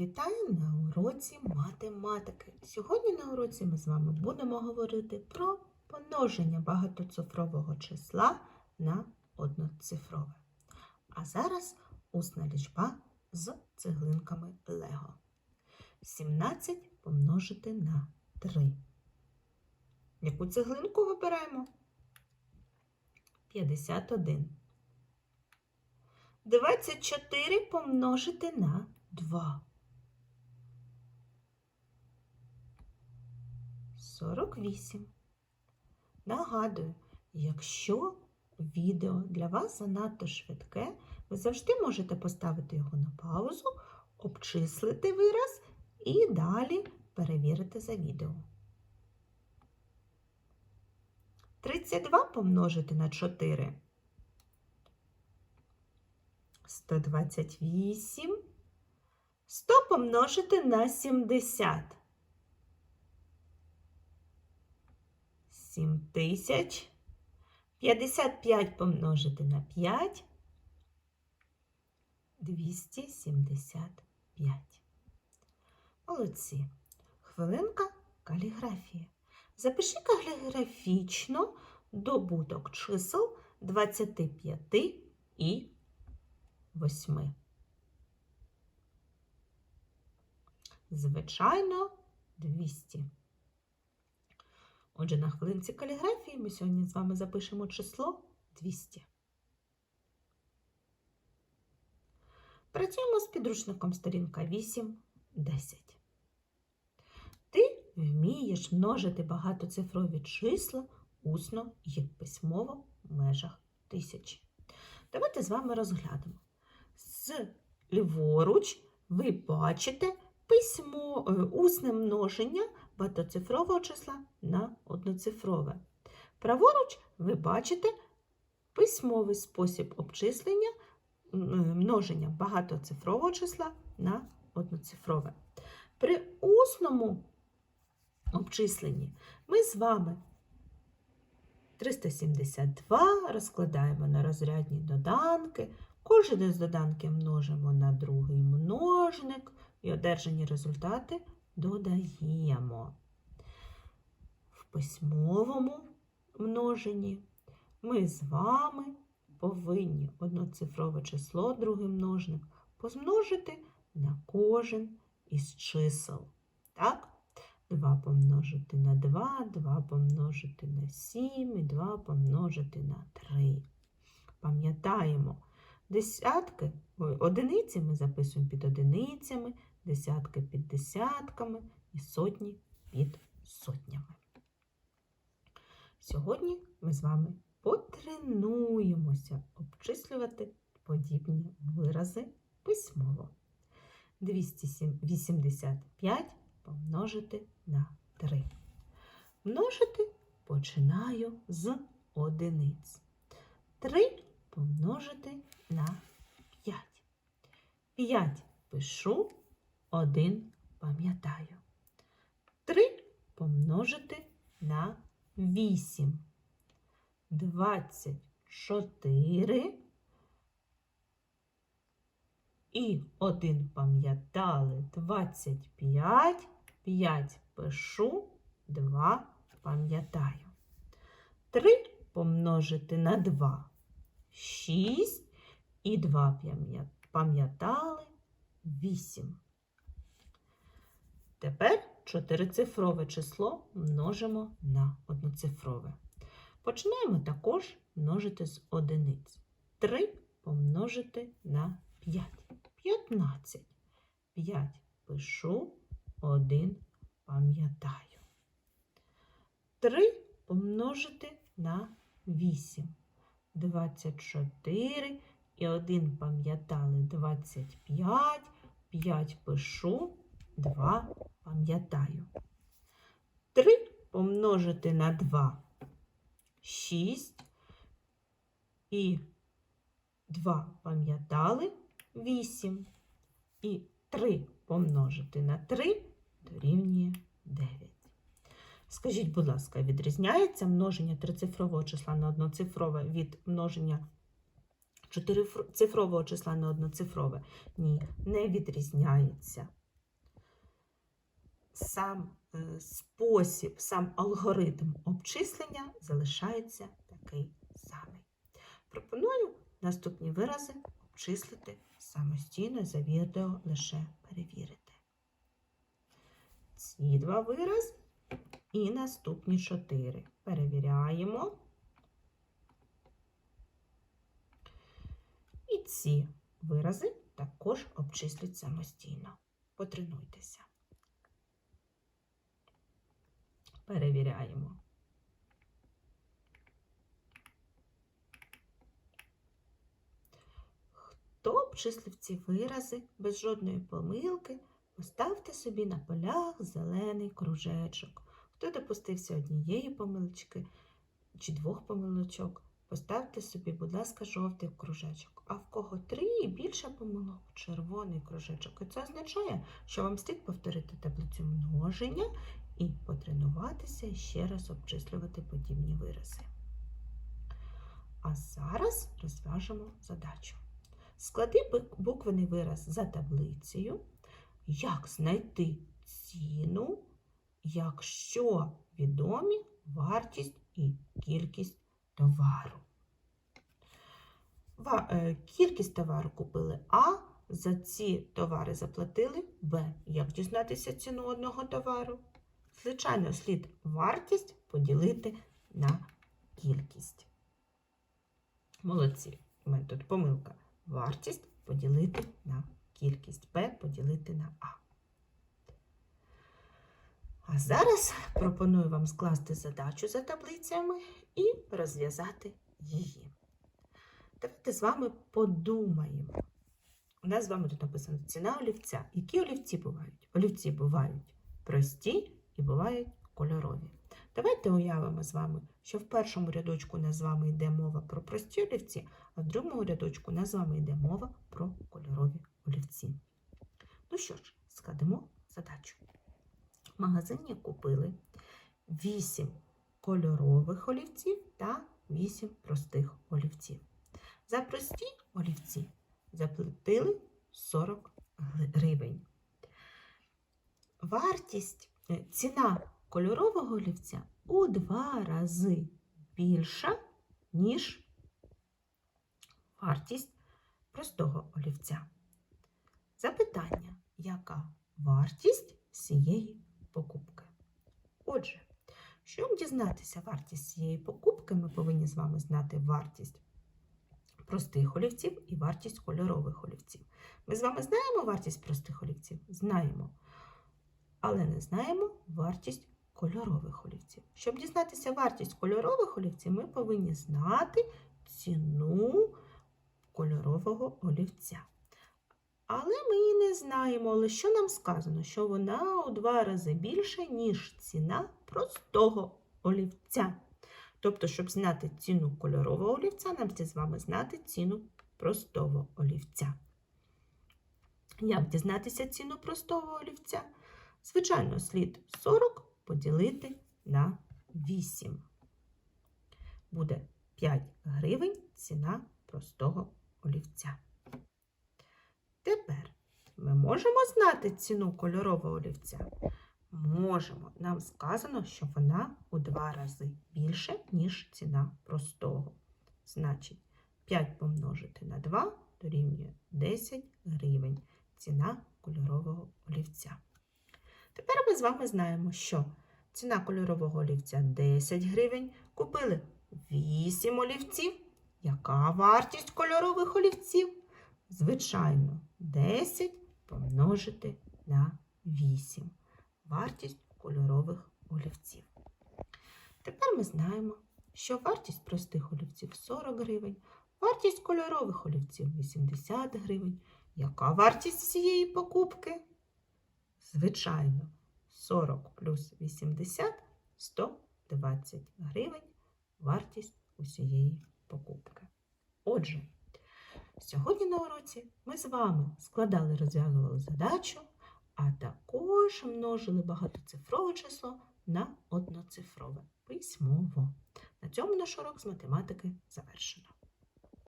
Вітаю на уроці математики. Сьогодні на уроці ми з вами будемо говорити про помноження багатоцифрового числа на одноцифрове. А зараз усна лічба з цеглинками Лего. 17 помножити на 3. Яку цеглинку вибираємо? 51. 24 помножити на 2. 48. Нагадую, якщо відео для вас занадто швидке, ви завжди можете поставити його на паузу, обчислити вираз і далі перевірити за відео. 32 помножити на 4. 128. 100 помножити на 70. 7000. 55 помножити на 5. 275. Молодці. Хвилинка каліграфії. Запиши каліграфічно добуток чисел 25 і 8. Звичайно, 200. Отже, на хвилинці каліграфії ми сьогодні з вами запишемо число 200. Працюємо з підручником сторінка 8, 10. Ти вмієш множити багатоцифрові числа усно і письмово в межах тисячі. Давайте з вами розглянемо. З ліворуч ви бачите письмо, е, усне множення багатоцифрового числа на одноцифрове. Праворуч ви бачите письмовий спосіб обчислення множення багатоцифрового числа на одноцифрове. При усному обчисленні ми з вами 372 розкладаємо на розрядні доданки. Кожен із доданків множимо на другий множник і одержані результати додаємо. В письмовому множенні ми з вами повинні одноцифрове число, другий множник, помножити на кожен із чисел. Так? 2 помножити на 2, 2 помножити на 7 і 2 помножити на 3. Пам'ятаємо, десятки, одиниці ми записуємо під одиницями, десятки під десятками і сотні під сотнями. Сьогодні ми з вами потренуємося обчислювати подібні вирази письмово. 285 помножити на 3. Множити починаю з одиниць. 3 помножити на 5. 5 пишу, 1 пам'ятаю. 3 помножити на 8. 24 і 1 пам'ятали 25, 5 пишу, 2 пам'ятаю. 3 помножити на 2 6 і 2 пам'ятали 8. Тепер чотирицифрове число множимо на одноцифрове. Починаємо також множити з одиниць. 3 помножити на 5. 15. 5 пишу, 1 пам'ятаю. 3 помножити на 8. 24 і 1 пам'ятали 25. 5 пишу, 2 пам'ятаю. 3 помножити на 2 6 і 2 пам'ятали 8. І 3 помножити на 3 дорівнює 9. Скажіть, будь ласка, відрізняється множення трицифрового числа на одноцифрове від множення чотирицифрового числа на одноцифрове? Ні, не відрізняється. Сам е, спосіб, сам алгоритм обчислення залишається такий самий. Пропоную наступні вирази обчислити самостійно за відео лише перевірити. Ці два вирази і наступні чотири. Перевіряємо. І ці вирази також обчисліть самостійно. Потренуйтеся. Перевіряємо. Хто обчислив ці вирази без жодної помилки, поставте собі на полях зелений кружечок. Хто допустився однієї помилочки чи двох помилочок, поставте собі, будь ласка, жовтий кружечок. А в кого три і більше помилок червоний кружечок. І це означає, що вам слід повторити таблицю множення і потренуватися ще раз обчислювати подібні вирази. А зараз розв'яжемо задачу. Склади буквений вираз за таблицею. Як знайти ціну, якщо відомі вартість і кількість товару? Е, Кількість товару купили А, за ці товари заплатили Б. Як дізнатися ціну одного товару? Звичайно, слід вартість поділити на кількість. Молодці. У мене тут помилка. Вартість поділити на кількість. Б поділити на А. А зараз пропоную вам скласти задачу за таблицями і розв'язати її. Давайте з вами подумаємо. У нас з вами тут написано ціна олівця. Які олівці бувають? Олівці бувають прості і бувають кольорові. Давайте уявимо з вами, що в першому рядочку у нас з вами йде мова про прості олівці, а в другому рядочку у нас з вами йде мова про кольорові олівці. Ну що ж, складемо задачу. В магазині купили 8 кольорових олівців та 8 простих олівців. За прості олівці заплатили 40 гривень. Вартість, е, ціна кольорового олівця у два рази більша, ніж вартість простого олівця. Запитання, яка вартість цієї покупки? Отже, щоб дізнатися вартість цієї покупки, ми повинні з вами знати вартість простих олівців і вартість кольорових олівців. Ми з вами знаємо вартість простих олівців? Знаємо. Але не знаємо вартість кольорових олівців. Щоб дізнатися вартість кольорових олівців, ми повинні знати ціну кольорового олівця. Але ми її не знаємо, але що нам сказано? Що вона у два рази більша, ніж ціна простого олівця. Тобто, щоб знати ціну кольорового олівця, нам слід з вами знати ціну простого олівця. Як дізнатися ціну простого олівця? Звичайно, слід 40 поділити на 8. Буде 5 гривень ціна простого олівця. Тепер ми можемо знати ціну кольорового олівця? Можемо. Нам сказано, що вона два рази більше, ніж ціна простого. Значить, 5 помножити на 2 дорівнює 10 гривень. Ціна кольорового олівця. Тепер ми з вами знаємо, що ціна кольорового олівця 10 гривень. Купили 8 олівців. Яка вартість кольорових олівців? Звичайно, 10 помножити на 8. Вартість кольорових олівців. Ми знаємо, що вартість простих олівців 40 гривень, вартість кольорових олівців 80 гривень. Яка вартість цієї покупки? Звичайно, 40 плюс 80 120 гривень вартість усієї покупки. Отже, сьогодні на уроці ми з вами складали, розв'язували задачу, а також множили багатоцифрове число на одноцифрове письмово. На цьому наш урок з математики завершено.